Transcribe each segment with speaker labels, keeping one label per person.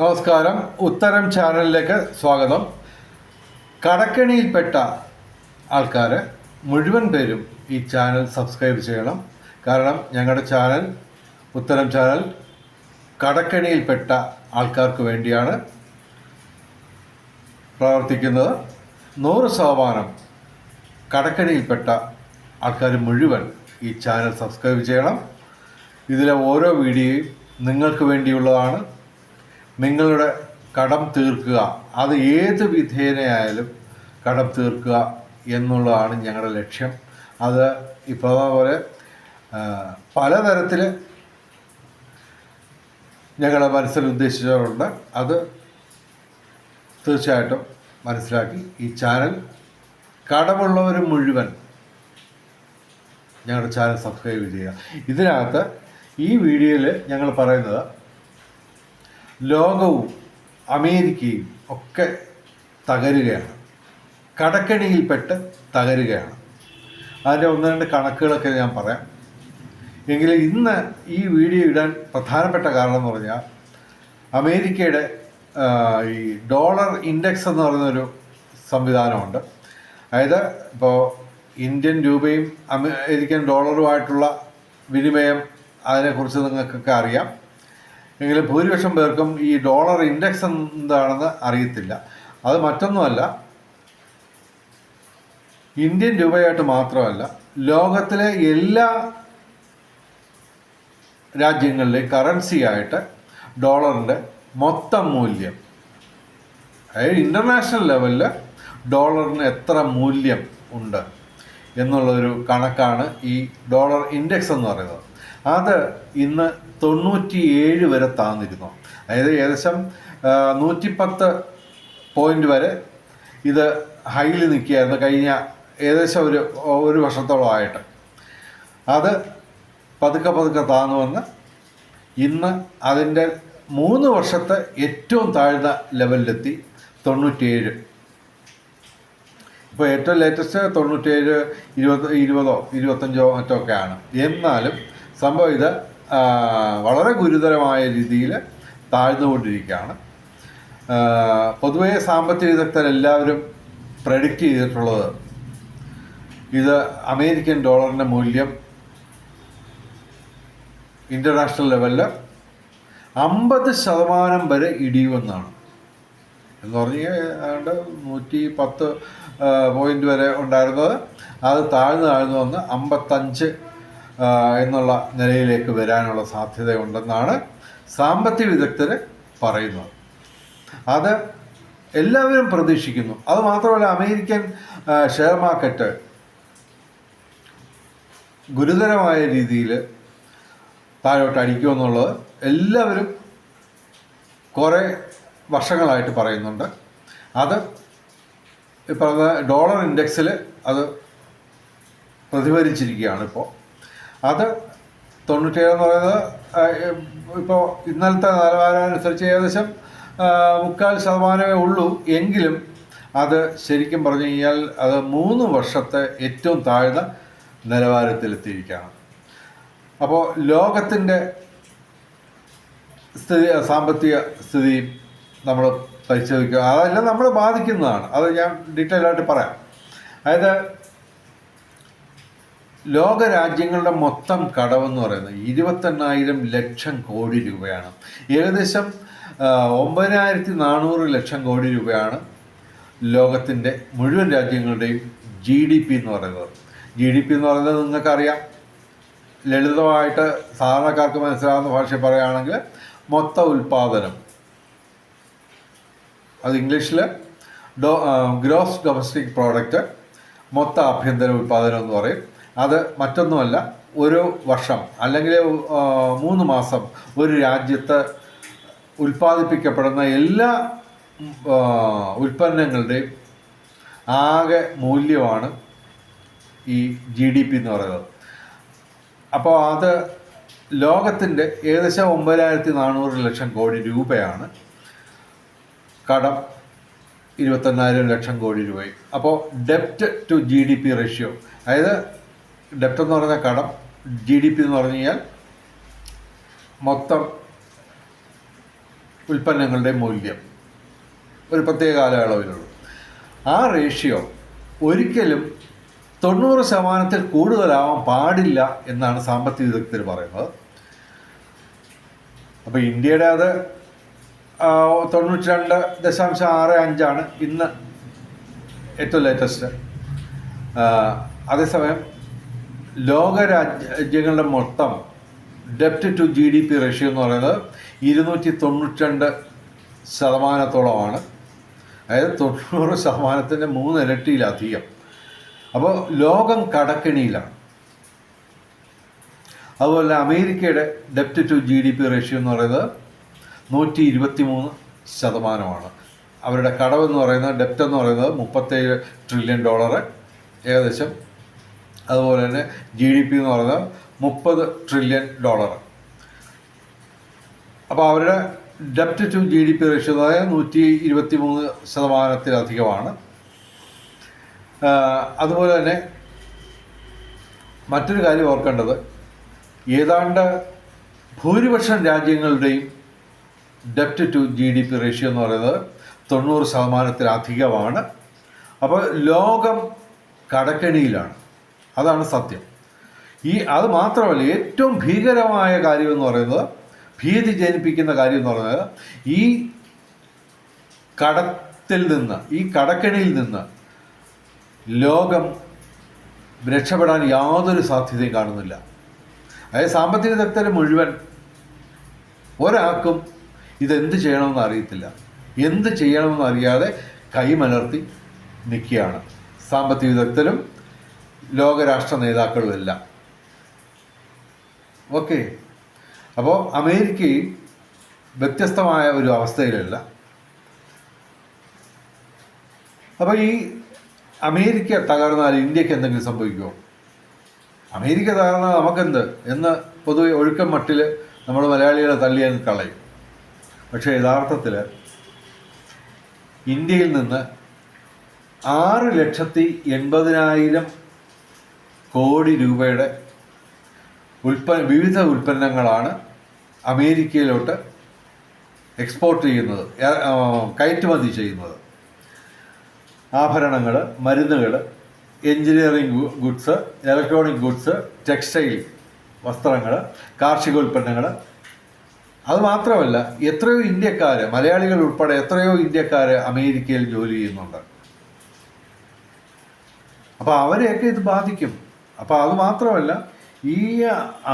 Speaker 1: നമസ്കാരം. ഉത്തരം ചാനലിലേക്ക് സ്വാഗതം. കടക്കെണിയിൽപ്പെട്ട ആൾക്കാർ മുഴുവൻ പേരും ഈ ചാനൽ സബ്സ്ക്രൈബ് ചെയ്യണം. കാരണം ഞങ്ങളുടെ ചാനൽ ഉത്തരം ചാനൽ കടക്കെണിയിൽപ്പെട്ട ആൾക്കാർക്ക് വേണ്ടിയാണ് പ്രവർത്തിക്കുന്നത്. നൂറ് ശതമാനം കടക്കെണിയിൽപ്പെട്ട ആൾക്കാർ മുഴുവൻ ഈ ചാനൽ സബ്സ്ക്രൈബ് ചെയ്യണം. ഇതിലെ ഓരോ വീഡിയോയും നിങ്ങൾക്ക് വേണ്ടിയുള്ളതാണ്. നിങ്ങളുടെ കടം തീർക്കുക. അത് ഏത് വിധേനയായാലും കടം തീർക്കുക എന്നുള്ളതാണ് ഞങ്ങളുടെ ലക്ഷ്യം. അത് ഇപ്പോൾ പോലെ പലതരത്തിൽ ഞങ്ങളുടെ മനസ്സിൽ ഉദ്ദേശിച്ചവരുണ്ട്. അത് തീർച്ചയായിട്ടും മനസ്സിലാക്കി ഈ ചാനൽ. കടമുള്ളവർ മുഴുവൻ ഞങ്ങളുടെ ചാനൽ സബ്സ്ക്രൈബ് ചെയ്യുക. ഇതിനകത്ത് ഈ വീഡിയോയിൽ ഞങ്ങൾ പറയുന്നത് ലോകവും അമേരിക്കയും ഒക്കെ തകരുകയാണ്. കടക്കെണിയിൽപ്പെട്ട് തകരുകയാണ്. അതിന്റെ ഒന്ന് രണ്ട് കണക്കുകളൊക്കെ ഞാൻ പറയാം. എങ്കിലും ഇന്ന് ഈ വീഡിയോ ഇടാൻ പ്രധാനപ്പെട്ട കാരണം എന്ന് പറഞ്ഞാൽ അമേരിക്കയുടെ ഈ ഡോളർ ഇൻഡെക്സ് എന്ന് പറയുന്നൊരു സംവിധാനമുണ്ട്. അതായത് ഇപ്പോൾ ഇന്ത്യൻ രൂപയും അമേരിക്കൻ ഡോളറുമായിട്ടുള്ള വിനിമയം അതിനെക്കുറിച്ച് നിങ്ങൾക്കൊക്കെ അറിയാം. എങ്കിലും ഭൂരിപക്ഷം പേർക്കും ഈ ഡോളർ ഇൻഡെക്സ് എന്താണെന്ന് അറിയത്തില്ല. അത് മറ്റൊന്നുമല്ല ഇന്ത്യൻ രൂപയായിട്ട് മാത്രമല്ല ലോകത്തിലെ എല്ലാ രാജ്യങ്ങളിലെ കറൻസി ആയിട്ട് ഡോളറിന്റെ മൊത്തം മൂല്യം അതായത് ഇന്റർനാഷണൽ ലെവലിൽ ഡോളറിന് എത്ര മൂല്യം ഉണ്ട് എന്നുള്ളൊരു കണക്കാണ് ഈ ഡോളർ ഇൻഡെക്സ് എന്ന് പറയുന്നത്. അത് ഇന്ന് തൊണ്ണൂറ്റിയേഴ് വരെ താന്നിരുന്നു. അതായത് ഏകദേശം നൂറ്റിപ്പത്ത് പോയിന്റ് വരെ ഇത് ഹൈയിൽ നിൽക്കുകയായിരുന്നു കഴിഞ്ഞ ഏകദേശം ഒരു ഒരു വർഷത്തോളമായിട്ട് അത് പതുക്കെ പതുക്കെ താന്നു വന്ന് ഇന്ന് അതിന്റെ മൂന്ന് വർഷത്തെ ഏറ്റവും താഴ്ന്ന ലെവലിലെത്തി തൊണ്ണൂറ്റിയേഴ്. ഇപ്പോൾ ഏറ്റവും ലേറ്റസ്റ്റ് തൊണ്ണൂറ്റേഴ് ഇരുപത് ഇരുപതോ ഇരുപത്തഞ്ചോ മറ്റോ ഒക്കെയാണ്. എന്നാലും സംഭവം ഇത് വളരെ ഗുരുതരമായ രീതിയിൽ താഴ്ന്നുകൊണ്ടിരിക്കുകയാണ്. പൊതുവേ സാമ്പത്തിക വിദഗ്ധരെല്ലാവരും പ്രഡിക്റ്റ് ചെയ്തിട്ടുള്ളത് ഇത് അമേരിക്കൻ ഡോളറിന്റെ മൂല്യം ഇന്റർനാഷണൽ ലെവലിൽ അമ്പത് ശതമാനം വരെ ഇടിയുമെന്നാണ്. എന്ന് പറഞ്ഞ് ഏതാണ്ട് നൂറ്റി പത്ത് പോയിന്റ് വരെ ഉണ്ടായിരുന്നത്. അത് താഴ്ന്നു താഴ്ന്നു വന്ന് അമ്പത്തഞ്ച് എന്നുള്ള നിലയിലേക്ക് വരാനുള്ള സാധ്യതയുണ്ടെന്നാണ് സാമ്പത്തിക വിദഗ്ധർ പറയുന്നത്. അത് എല്ലാവരും പ്രതീക്ഷിക്കുന്നു. അത് മാത്രമല്ല അമേരിക്കൻ ഷെയർ മാർക്കറ്റ് ഗുരുതരമായ രീതിയിൽ താഴോട്ട് അടിക്കുമെന്നുള്ളത് എല്ലാവരും കുറേ വർഷങ്ങളായിട്ട് പറയുന്നുണ്ട്. അത് പറഞ്ഞ ഡോളർ ഇൻഡെക്സിൽ അത് പ്രതിഫലിച്ചിരിക്കുകയാണ് ഇപ്പോൾ. അത് തൊണ്ണൂറ്റേഴ് എന്ന് പറയുന്നത് ഇപ്പോൾ ഇന്നലത്തെ നിലവാരം അനുസരിച്ച് ഏകദേശം മുക്കാൽ ശതമാനമേ ഉള്ളൂ. എങ്കിലും അത് ശരിക്കും പറഞ്ഞു കഴിഞ്ഞാൽ അത് മൂന്ന് വർഷത്തെ ഏറ്റവും താഴ്ന്ന നിലവാരത്തിലെത്തിയിരിക്കുകയാണ്. അപ്പോൾ ലോകത്തിന്റെ സ്ഥിതി സാമ്പത്തിക സ്ഥിതി നമ്മൾ പരിശോധിക്കുക. അതെല്ലാം നമ്മൾ ബാധിക്കുന്നതാണ്. അത് ഞാൻ ഡീറ്റെയിൽ ആയിട്ട് പറയാം. അതായത് ലോക രാജ്യങ്ങളുടെ മൊത്തം കടമെന്ന് പറയുന്നത് ഇരുപത്തെണ്ണായിരം ലക്ഷം കോടി രൂപയാണ്. ഏകദേശം ഒമ്പതിനായിരത്തി നാനൂറ് ലക്ഷം കോടി രൂപയാണ് ലോകത്തിന്റെ മുഴുവൻ രാജ്യങ്ങളുടെയും ജി ഡി പി എന്ന് പറയുന്നത്. ജി ഡി പി എന്ന് പറയുന്നത് നിങ്ങൾക്കറിയാം. ലളിതമായിട്ട് സാധാരണക്കാർക്ക് മനസ്സിലാവുന്ന ഭാഷയിൽ പറയുകയാണെങ്കിൽ മൊത്ത ഉൽപാദനം. അത് ഇംഗ്ലീഷിൽ ഡോ ഗ്രോസ് ഡൊമസ്റ്റിക് പ്രോഡക്റ്റ് മൊത്ത ആഭ്യന്തര ഉൽപാദനം എന്ന് പറയും. അത് മറ്റൊന്നുമല്ല ഒരു വർഷം അല്ലെങ്കിൽ മൂന്ന് മാസം ഒരു രാജ്യത്ത് ഉൽപ്പാദിപ്പിക്കപ്പെടുന്ന എല്ലാ ഉൽപ്പന്നങ്ങളുടെയും ആകെ മൂല്യമാണ് ഈ ജി ഡി പി എന്ന് പറയുന്നത്. അപ്പോൾ അത് ലോകത്തിന്റെ ഏകദേശം ഒമ്പതിനായിരത്തി നാനൂറ് ലക്ഷം കോടി രൂപയാണ്. കടം ഇരുപത്തൊന്നായിരം ലക്ഷം കോടി രൂപയും അപ്പോൾ ഡെപ്റ്റ് to G D P ratio അതായത് ഡെപ്റ്റ് എന്ന് പറഞ്ഞാൽ കടം ജി ഡി പി എന്ന് പറഞ്ഞു കഴിഞ്ഞാൽ മൊത്തം ഉൽപ്പന്നങ്ങളുടെ മൂല്യം. ഒരു പ്രത്യേക കാലയളവിലുള്ളൂ. ആ റേഷ്യോ ഒരിക്കലും തൊണ്ണൂറ് ശതമാനത്തിൽ കൂടുതലാവാൻ പാടില്ല എന്നാണ് സാമ്പത്തിക വിദഗ്ധർ പറയുന്നത്. അപ്പോൾ ഇന്ത്യയുടെ അത് തൊണ്ണൂറ്റി രണ്ട് ദശാംശം ആറ് അഞ്ചാണ് ഇന്ന് ഏറ്റവും ലേറ്റസ്റ്റ് അതേസമയം ലോക രാജ്യങ്ങളുടെ മൊത്തം ഡെപ്റ്റ് to G D P ratio എന്ന് പറയുന്നത് ഇരുന്നൂറ്റി തൊണ്ണൂറ്റി രണ്ട് ശതമാനത്തോളമാണ്. അതായത് തൊണ്ണൂറ് ശതമാനത്തിന്റെ മൂന്ന് ഇരട്ടിയിലധികം. അപ്പോൾ ലോകം കടക്കിണിയിലാണ്. അതുപോലെ അമേരിക്കയുടെ ഡെപ്റ്റ് to G D P ratio എന്ന് പറയുന്നത് നൂറ്റി ഇരുപത്തി മൂന്ന് ശതമാനമാണ്. അവരുടെ കടവെന്ന് പറയുന്നത് ഡെപ്റ്റ് എന്ന് പറയുന്നത് മുപ്പത്തേഴ് ട്രില്യൺ ഡോളർ ഏകദേശം അതുപോലെ തന്നെ ജി ഡി പി എന്ന് പറയുന്നത് മുപ്പത് ട്രില്യൺ ഡോളർ അപ്പോൾ അവരുടെ ഡെപ്റ്റ് to G D P ratio അതായത് നൂറ്റി ഇരുപത്തി മൂന്ന് ശതമാനത്തിലധികമാണ് അതുപോലെ തന്നെ മറ്റൊരു കാര്യം ഓർക്കേണ്ടത് ഏതാണ്ട് ഭൂരിപക്ഷം രാജ്യങ്ങളുടെയും ഡെപ്റ്റ് to G D P ratio എന്ന് പറയുന്നത് തൊണ്ണൂറ് ശതമാനത്തിലധികമാണ്. അപ്പോൾ ലോകം കടക്കെണിയിലാണ്. അതാണ് സത്യം. ഈ അത് മാത്രമല്ല ഏറ്റവും ഭീകരമായ കാര്യം എന്ന് പറയുന്നത് ഭീതി ജനിപ്പിക്കുന്ന കാര്യം എന്ന് പറയുന്നത് ഈ കടത്തിൽ നിന്ന് ഈ കടക്കിണിയിൽ നിന്ന് ലോകം രക്ഷപ്പെടാൻ യാതൊരു സാധ്യതയും കാണുന്നില്ല. അതായത് സാമ്പത്തിക വിദഗ്ധർ മുഴുവൻ ഒരാൾക്കും ഇതെന്ത് ചെയ്യണമെന്ന് അറിയത്തില്ല. എന്ത് ചെയ്യണമെന്ന് അറിയാതെ കൈമലർത്തി നിൽക്കുകയാണ്. സാമ്പത്തിക വിദഗ്ധരും ലോകരാഷ്ട്ര നേതാക്കളുമെല്ലാം. ഓക്കെ. അപ്പോൾ അമേരിക്കയും വ്യത്യസ്തമായ ഒരു അവസ്ഥയിലല്ല. അപ്പോൾ ഈ അമേരിക്ക തകർന്നാൽ ഇന്ത്യയ്ക്ക് എന്തെങ്കിലും സംഭവിക്കുമോ? അമേരിക്ക തകർന്നാൽ നമുക്കെന്ത്? എന്ന് പൊതുവെ ഒഴുക്കം മട്ടിൽ നമ്മൾ മലയാളികളെ തള്ളി അങ്ങ് കളയും. പക്ഷേ യഥാർത്ഥത്തിൽ ഇന്ത്യയിൽ നിന്ന് ആറ് ലക്ഷത്തി എൺപതിനായിരം കോടി രൂപയുടെ ഉൽപ്പന്ന വിവിധ ഉൽപ്പന്നങ്ങളാണ് അമേരിക്കയിലോട്ട് എക്സ്പോർട്ട് ചെയ്യുന്നത് കയറ്റുമതി ചെയ്യുന്നത്. ആഭരണങ്ങൾ മരുന്നുകൾ engineering goods electronic goods textile വസ്ത്രങ്ങൾ കാർഷിക ഉൽപ്പന്നങ്ങൾ. അതുമാത്രമല്ല എത്രയോ ഇന്ത്യക്കാർ മലയാളികൾ ഉൾപ്പെടെ എത്രയോ ഇന്ത്യക്കാർ അമേരിക്കയിൽ ജോലി ചെയ്യുന്നുണ്ട്. അപ്പോൾ അവരെയൊക്കെ ഇത് ബാധിക്കും. അപ്പോൾ അത് മാത്രമല്ല ഈ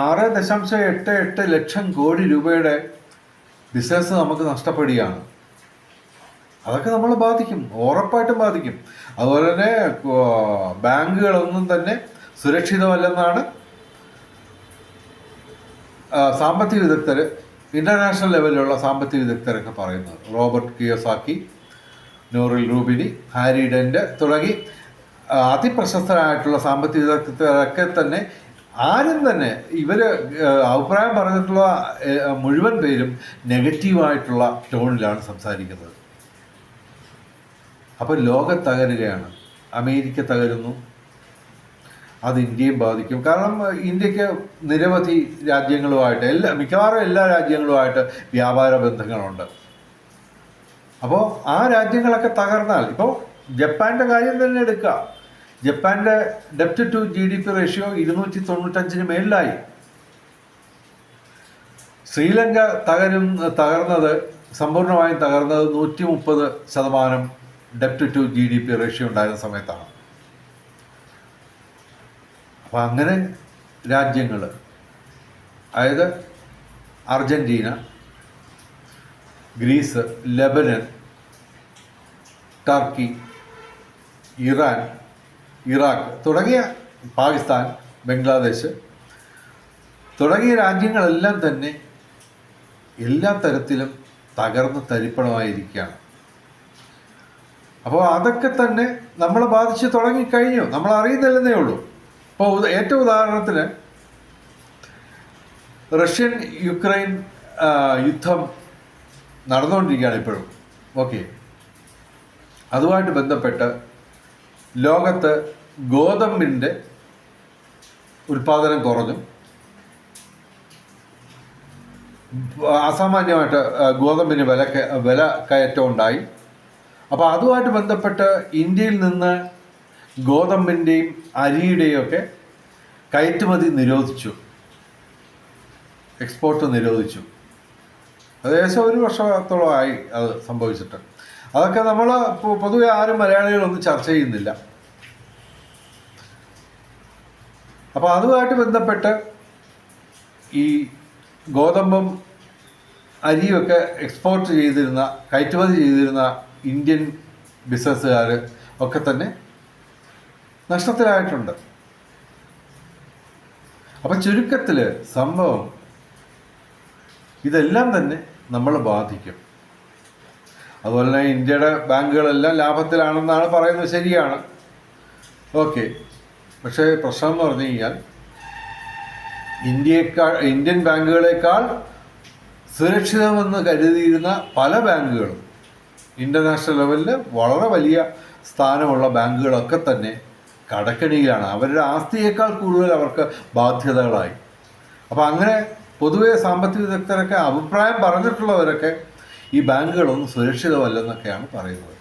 Speaker 1: ആറ് ദശാംശം എട്ട് എട്ട് ലക്ഷം കോടി രൂപയുടെ ബിസിനസ് നമുക്ക് നഷ്ടപ്പെടുകയാണ്. അതൊക്കെ നമ്മൾ ബാധിക്കും ഉറപ്പായിട്ടും ബാധിക്കും. അതുപോലെ തന്നെ ബാങ്കുകളൊന്നും തന്നെ സുരക്ഷിതമല്ലെന്നാണ് സാമ്പത്തിക വിദഗ്ധർ ഇന്റർനാഷണൽ ലെവലിലുള്ള സാമ്പത്തിക വിദഗ്ധരൊക്കെ പറയുന്നത്. റോബർട്ട് കിയോസാക്കി നൂറിൽ റൂബിനി ഹാരി ഡെന്റ് തുടങ്ങി അതിപ്രശസ്തരായിട്ടുള്ള സാമ്പത്തിക വിദഗ്ധരൊക്കെ തന്നെ ആരും തന്നെ ഇവർ അഭിപ്രായം പറഞ്ഞിട്ടുള്ള മുഴുവൻ പേരും നെഗറ്റീവായിട്ടുള്ള ടോണിലാണ് സംസാരിക്കുന്നത്. അപ്പോൾ ലോകം തകരുകയാണ്. അമേരിക്ക തകരുന്നു. അത് ഇന്ത്യയും ബാധിക്കും. കാരണം ഇന്ത്യയ്ക്ക് നിരവധി രാജ്യങ്ങളുമായിട്ട് എല്ലാ മിക്കവാറും എല്ലാ രാജ്യങ്ങളുമായിട്ട് വ്യാപാര ബന്ധങ്ങളുണ്ട്. അപ്പോൾ ആ രാജ്യങ്ങളൊക്കെ തകർന്നാൽ ഇപ്പോൾ ജപ്പാന്റെ കാര്യം തന്നെ എടുക്കുക ജപ്പാന്റെ ഡെപ്റ്റ് to G D P ratio ഇരുന്നൂറ്റി തൊണ്ണൂറ്റഞ്ചിന് മേളിലായി. ശ്രീലങ്ക തകരും തകർന്നത് സമ്പൂർണമായും തകർന്നത് നൂറ്റി മുപ്പത് ശതമാനം ഡെപ്റ്റ് to G D P ratio ഉണ്ടായിരുന്ന സമയത്താണ്. അപ്പം അങ്ങനെ രാജ്യങ്ങൾ അതായത് Argentina Greece Lebanon Turkey Iran Iraq തുടങ്ങിയ പാകിസ്ഥാൻ ബംഗ്ലാദേശ് തുടങ്ങിയ രാജ്യങ്ങളെല്ലാം തന്നെ എല്ലാ തരത്തിലും തകർന്ന് തരിപ്പണമായിരിക്കുകയാണ്. അപ്പോൾ അതൊക്കെ തന്നെ നമ്മളെ ബാധിച്ച് തുടങ്ങിക്കഴിഞ്ഞു. നമ്മൾ അറിയുന്നില്ലെന്നേ ഉള്ളൂ. ഇപ്പോൾ ഏറ്റവും ഉദാഹരണത്തിന് റഷ്യൻ യുക്രൈൻ യുദ്ധം നടന്നുകൊണ്ടിരിക്കുകയാണ് ഇപ്പോഴും. ഓക്കെ. അതുമായിട്ട് ബന്ധപ്പെട്ട് ലോകത്ത് ഗോതമ്പിന്റെ ഉൽപാദനം കുറഞ്ഞു. അസാമാന്യമായിട്ട് ഗോതമ്പിന് വില വില കയറ്റം ഉണ്ടായി. അപ്പോൾ അതുമായിട്ട് ബന്ധപ്പെട്ട് ഇന്ത്യയിൽ നിന്ന് ഗോതമ്പിന്റെയും അരിയുടെയും ഒക്കെ കയറ്റുമതി നിരോധിച്ചു. എക്സ്പോർട്ട് നിരോധിച്ചു. ഏകദേശം ഒരു വർഷത്തോളമായി അത് സംഭവിച്ചിട്ട്. അതൊക്കെ നമ്മൾ പൊതുവെ ആരും മലയാളികളൊന്നും ചർച്ച ചെയ്യുന്നില്ല. അപ്പോൾ അതുമായിട്ട് ബന്ധപ്പെട്ട് ഈ ഗോതമ്പും അരിയൊക്കെ എക്സ്പോർട്ട് ചെയ്തിരുന്ന കയറ്റുമതി ചെയ്തിരുന്ന ഇന്ത്യൻ ബിസിനസ്സുകാർ ഒക്കെ തന്നെ നഷ്ടത്തിലായിട്ടുണ്ട്. അപ്പം ചുരുക്കത്തിൽ സംഭവം ഇതെല്ലാം തന്നെ നമ്മൾ ബാധിക്കും. അതുപോലെ തന്നെ ഇന്ത്യയുടെ ബാങ്കുകളെല്ലാം ലാഭത്തിലാണെന്നാണ് പറയുന്നത് ശരിയാണ്. ഓക്കെ. പക്ഷേ പ്രശ്നം എന്ന് പറഞ്ഞു കഴിഞ്ഞാൽ ഇന്ത്യയേക്കാൾ ഇന്ത്യൻ ബാങ്കുകളെക്കാൾ സുരക്ഷിതമെന്ന് കരുതിയിരുന്ന പല ബാങ്കുകളും ഇന്റർനാഷണൽ ലെവലിൽ വളരെ വലിയ സ്ഥാനമുള്ള ബാങ്കുകളൊക്കെ തന്നെ കടക്കണിയിലാണ്. അവരുടെ ആസ്തിയേക്കാൾ കൂടുതൽ അവർക്ക് ബാധ്യതകളായി. അപ്പോൾ അങ്ങനെ പൊതുവെ സാമ്പത്തിക വിദഗ്ധരൊക്കെ അഭിപ്രായം പറഞ്ഞിട്ടുള്ളവരൊക്കെ ഈ ബാങ്കുകളൊന്നും സുരക്ഷിതമല്ലെന്നൊക്കെയാണ് പറയുന്നത്.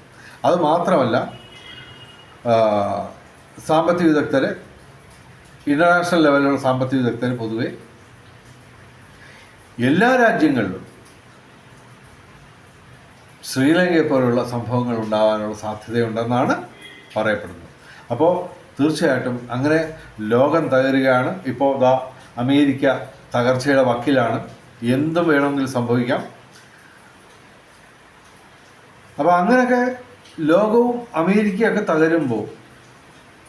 Speaker 1: അത് മാത്രമല്ല സാമ്പത്തിക വിദഗ്ധർ ഇന്റർനാഷണൽ ലെവലിലുള്ള സാമ്പത്തിക വിദഗ്ധർ പൊതുവെ എല്ലാ രാജ്യങ്ങളിലും ശ്രീലങ്കയെ പോലുള്ള സംഭവങ്ങൾ ഉണ്ടാകാനുള്ള സാധ്യതയുണ്ടെന്നാണ് പറയപ്പെടുന്നത്. അപ്പോൾ തീർച്ചയായിട്ടും അങ്ങനെ ലോകം തകരുകയാണ്. ഇപ്പോൾ ദാ അമേരിക്ക തകർച്ചയുടെ വക്കിലാണ്. എന്തും വേണമെങ്കിലും സംഭവിക്കാം. അപ്പോൾ അങ്ങനെയൊക്കെ ലോകവും അമേരിക്കയൊക്കെ തകരുമ്പോൾ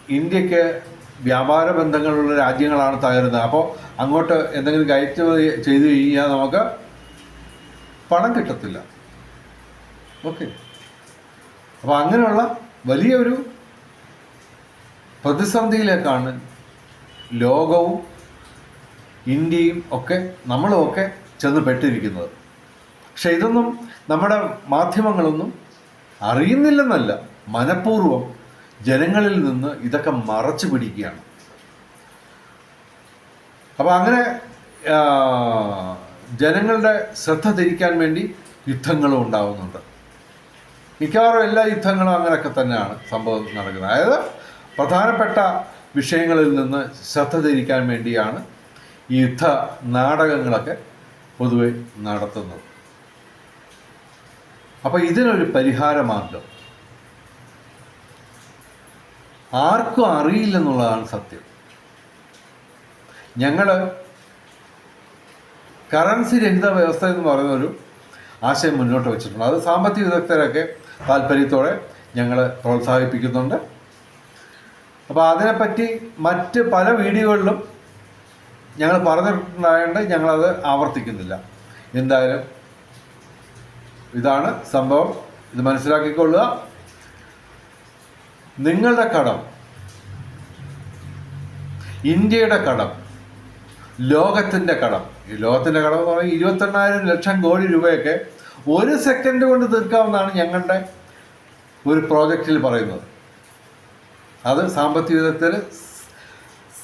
Speaker 1: ഇന്ത്യയ്ക്ക് വ്യാപാര ബന്ധങ്ങളുള്ള രാജ്യങ്ങളാണ് തകരുന്നത്. അപ്പോൾ അങ്ങോട്ട് എന്തെങ്കിലും കയറ്റുമതി ചെയ്തു കഴിഞ്ഞാൽ നമുക്ക് പണം കിട്ടത്തില്ല. ഓക്കെ. അപ്പോൾ അങ്ങനെയുള്ള വലിയൊരു പ്രതിസന്ധിയിലേക്കാണ് ലോകവും ഇന്ത്യയും ഒക്കെ നമ്മളും ഒക്കെ ചെന്ന് പെട്ടിരിക്കുന്നത് പക്ഷെ ഇതൊന്നും നമ്മുടെ മാധ്യമങ്ങളൊന്നും അറിയുന്നില്ലെന്നല്ല. മനഃപൂർവം ജനങ്ങളിൽ നിന്ന് ഇതൊക്കെ മറച്ചു പിടിക്കുകയാണ്. അപ്പോൾ അങ്ങനെ ജനങ്ങളുടെ ശ്രദ്ധ തിരിക്കാൻ വേണ്ടി യുദ്ധങ്ങളും ഉണ്ടാവുന്നുണ്ട്. മിക്കവാറും എല്ലാ യുദ്ധങ്ങളും അങ്ങനെയൊക്കെ തന്നെയാണ് സംഭവം നടക്കുന്നത്. അതായത് പ്രധാനപ്പെട്ട വിഷയങ്ങളിൽ നിന്ന് ശ്രദ്ധ തിരിക്കാൻ വേണ്ടിയാണ് ഈ യുദ്ധ നാടകങ്ങളൊക്കെ പൊതുവെ നടത്തുന്നത്. അപ്പോൾ ഇതിനൊരു പരിഹാര മാർഗം ആർക്കും അറിയില്ലെന്നുള്ളതാണ് സത്യം. ഞങ്ങൾ കറൻസി രഹിത വ്യവസ്ഥ എന്ന് പറയുന്ന ഒരു ആശയം മുന്നോട്ട് വെച്ചിട്ടുണ്ട്. അത് സാമ്പത്തിക വിദഗ്ധരൊക്കെ താല്പര്യത്തോടെ ഞങ്ങൾ പ്രോത്സാഹിപ്പിക്കുന്നുണ്ട്. അപ്പോൾ അതിനെപ്പറ്റി മറ്റ് പല വീഡിയോകളിലും ഞങ്ങൾ പറഞ്ഞിട്ടുണ്ടായതുകൊണ്ട് ഞങ്ങളത് ആവർത്തിക്കുന്നില്ല. എന്തായാലും ഇതാണ് സംഭവം. ഇത് മനസ്സിലാക്കിക്കൊള്ളുക. നിങ്ങളുടെ കടം. ഇന്ത്യയുടെ കടം. ലോകത്തിന്റെ കടം. ഈ ലോകത്തിന്റെ കടം എന്ന് പറയുന്നത് ഇരുപത്തെണ്ണായിരം ലക്ഷം കോടി രൂപയൊക്കെ ഒരു സെക്കൻഡ് കൊണ്ട് തീർക്കാവുന്നതാണ് ഞങ്ങളുടെ ഒരു പ്രോജക്റ്റിൽ പറയുന്നത്. അത് സാമ്പത്തിക വിധത്തിൽ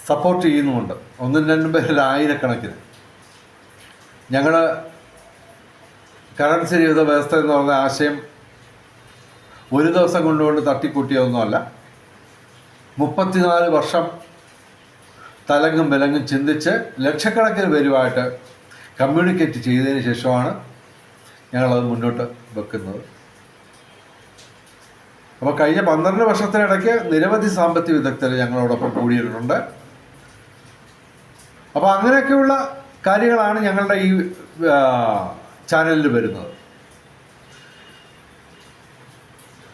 Speaker 1: സപ്പോർട്ട് ചെയ്യുന്നുമുണ്ട്. ഒന്നും രണ്ടും പേരിൽ ആയിരക്കണക്കിന്. ഞങ്ങൾ കറൻസി ജീവിത വ്യവസ്ഥ എന്ന് പറഞ്ഞ ആശയം ഒരു ദിവസം കൊണ്ടുകൊണ്ട് തട്ടിക്കൂട്ടിയൊന്നുമല്ല മുപ്പത്തിനാല് വർഷം തലങ്ങും വിലങ്ങും ചിന്തിച്ച് ലക്ഷക്കണക്കിന് പേരുമായിട്ട് കമ്മ്യൂണിക്കേറ്റ് ചെയ്തതിന് ശേഷമാണ് ഞങ്ങളത് മുന്നോട്ട് വെക്കുന്നത്. അപ്പോൾ കഴിഞ്ഞ പന്ത്രണ്ട് വർഷത്തിനിടയ്ക്ക് നിരവധി സാമ്പത്തിക വിദഗ്ധർ ഞങ്ങളോടൊപ്പം കൂടിയിട്ടുണ്ട്. അപ്പോൾ അങ്ങനെയൊക്കെയുള്ള കാര്യങ്ങളാണ് ഞങ്ങളുടെ ഈ ചാനലിൽ വരുന്നത്.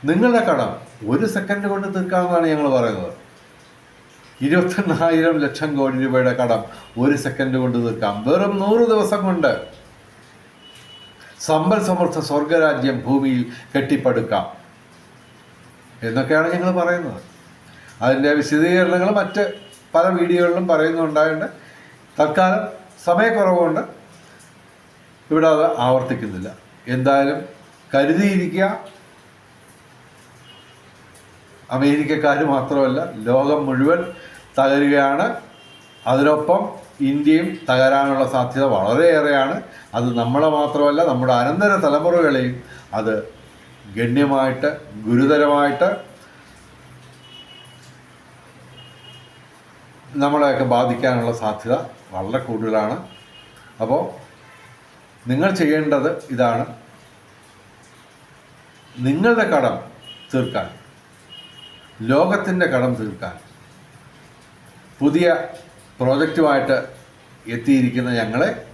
Speaker 1: നിങ്ങളുടെ കടം ഒരു സെക്കൻഡ് കൊണ്ട് തീർക്കാമെന്നാണ് ഞങ്ങൾ പറയുന്നത്. ഇരുപത്തെണ്ണായിരം ലക്ഷം കോടി രൂപയുടെ കടം ഒരു സെക്കൻഡ് കൊണ്ട് തീർക്കാം. വെറും നൂറ് ദിവസം കൊണ്ട് സമ്പൽ സമൃദ്ധ സ്വർഗരാജ്യം ഭൂമിയിൽ കെട്ടിപ്പടുക്കാം. എന്നൊക്കെയാണ് ഞങ്ങൾ പറയുന്നത്. അതിന്റെ വിശദീകരണങ്ങൾ മറ്റ് പല വീഡിയോകളിലും പറയുന്നുണ്ടായതുകൊണ്ട് തൽക്കാലം സമയക്കുറവുകൊണ്ട് ഇവിടെ അത് ആവർത്തിക്കുന്നില്ല. എന്തായാലും കരുതിയിരിക്കുക. അമേരിക്കക്കാർ മാത്രമല്ല ലോകം മുഴുവൻ തകരുകയാണ്. അതിനൊപ്പം ഇന്ത്യയും തകരാനുള്ള സാധ്യത വളരെയേറെയാണ്. അത് നമ്മളെ മാത്രമല്ല നമ്മുടെ അനന്തര തലമുറകളെയും അത് ഗണ്യമായിട്ട് ഗുരുതരമായിട്ട് നമ്മളെയൊക്കെ ബാധിക്കാനുള്ള സാധ്യത വളരെ കൂടുതലാണ്. അപ്പോൾ നിങ്ങൾ ചെയ്യേണ്ടത് ഇതാണ്. നിങ്ങളുടെ കടം തീർക്കാൻ. ലോകത്തിന്റെ കടം തീർക്കാൻ പുതിയ പ്രോജക്റ്റുമായിട്ട് എത്തിയിരിക്കുന്ന ഞങ്ങളെ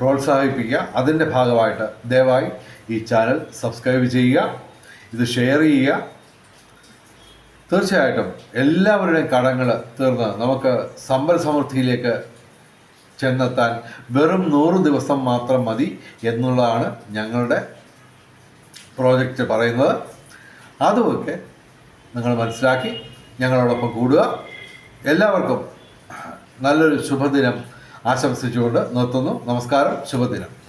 Speaker 1: പ്രോത്സാഹിപ്പിക്കുക. അതിന്റെ ഭാഗമായിട്ട് ദയവായി ഈ ചാനൽ സബ്സ്ക്രൈബ് ചെയ്യുക. ഇത് ഷെയർ ചെയ്യുക. തീർച്ചയായിട്ടും എല്ലാവരുടെയും കടങ്ങൾ തീർന്ന് നമുക്ക് സമ്പൽ സമൃദ്ധിയിലേക്ക് ചെന്നെത്താൻ വെറും നൂറ് ദിവസം മാത്രം മതി എന്നുള്ളതാണ് ഞങ്ങളുടെ പ്രോജക്റ്റ് പറയുന്നത്. അതുമൊക്കെ നിങ്ങൾ മനസ്സിലാക്കി ഞങ്ങളോടൊപ്പം കൂടുക. എല്ലാവർക്കും നല്ലൊരു ശുഭദിനം ആശംസിച്ചുകൊണ്ട് നിർത്തുന്നു. നമസ്കാരം. ശുഭദിനം.